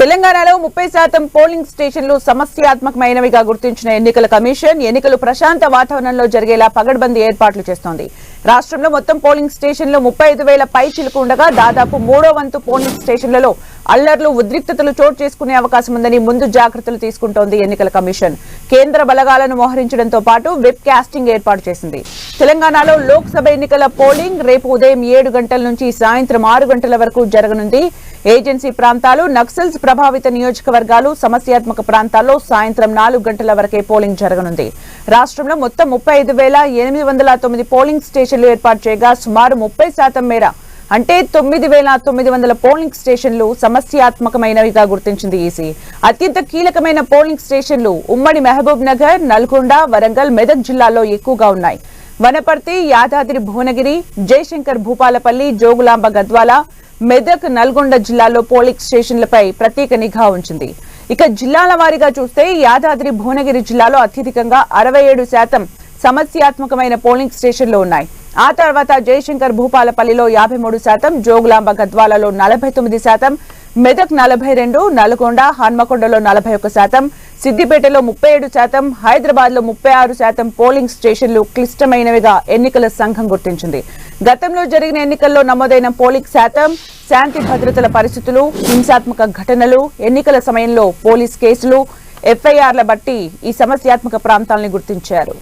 తెలంగాణలో ముప్పై శాతం పోలింగ్ స్టేషన్లు సమస్యాత్మకమైనవిగా గుర్తించిన ఎన్నికల కమిషన్ ఎన్నికలు ప్రశాంత వాతావరణంలో జరిగేలా పగడ్బందీ ఏర్పాట్లు చేస్తోంది. రాష్ట్రంలో మొత్తం పోలింగ్ స్టేషన్లు ముప్పై ఐదు వేల పై చిలుకుండగా దాదాపు మూడో వంతు పోలింగ్ స్టేషన్లలో అల్లర్లు ఉద్రిక్తతలు చోటు చేసుకునే అవకాశం ఉందని ముందు జాగ్రత్తలు తీసుకుంటోంది ఎన్నికల కమిషన్. కేంద్ర బలగాలను మోహరించడంతో పాటు వెబ్ కాస్టింగ్ ఏర్పాటు చేసింది. తెలంగాణలో లోక్సభ ఎన్నికల పోలింగ్ రేపు ఉదయం ఏడు గంటల నుంచి సాయంత్రం ఆరు గంటల వరకు జరగనుంది. ఏజెన్సీ ప్రాంతాలు నక్సల్స్ ప్రభావిత నియోజకవర్గాలు సమస్యాత్మక ప్రాంతాల్లో సాయంత్రం నాలుగు గంటల వరకే పోలింగ్ జరగనుంది. రాష్ట్రంలో మొత్తం ముప్పై ఐదు వేల ఎనిమిది వందల తొమ్మిది పోలింగ్ స్టేషన్లు ఏర్పాటు చేయగా సుమారు ముప్పై శాతం మేర అంటే తొమ్మిది వేల తొమ్మిది వందల పోలింగ్ స్టేషన్లు సమస్యాత్మకమైనవిగా గుర్తించింది ఈసీ. అత్యంత కీలకమైన పోలింగ్ స్టేషన్లు ఉమ్మడి మహబూబ్ నగర్ నల్గొండ వరంగల్ మెదక్ జిల్లాల్లో ఎక్కువగా ఉన్నాయి. వనపర్తి యాదాద్రి భువనగిరి జయశంకర్ భూపాలపల్లి జోగులాంబ గద్వాల మెదక్ నల్గొండ జిల్లాలో పోలింగ్ స్టేషన్లపై ప్రత్యేక నిఘా ఉంచింది. ఇక జిల్లాల వారీగా చూస్తే యాదాద్రి భువనగిరి జిల్లాలో అత్యధికంగా అరవై ఏడు శాతం సమస్యాత్మకమైన పోలింగ్ స్టేషన్లు ఉన్నాయి. ఆ తర్వాత జయశంకర్ భూపాలపల్లిలో యాభై మూడు శాతం జోగులాంబ గద్వాలలో నలభై తొమ్మిది శాతం మెదక్ నలభై రెండు నల్గొండ హన్మకొండలో నలభై ఒక్క శాతం సిద్దిపేటలో ముప్పై ఏడు శాతం హైదరాబాద్లో ముప్పై ఆరు శాతం పోలింగ్ స్టేషన్లు క్లిష్టమైనవిగా ఎన్నికల సంఘం గుర్తించింది. గతంలో జరిగిన ఎన్నికల్లో నమోదైన పోలింగ్ శాతం శాంతి భద్రతల పరిస్థితులు హింసాత్మక ఘటనలు ఎన్నికల సమయంలో పోలీస్ కేసులు ఎఫ్ఐఆర్ల బట్టి ఈ సమస్యాత్మక ప్రాంతాలను గుర్తించారు.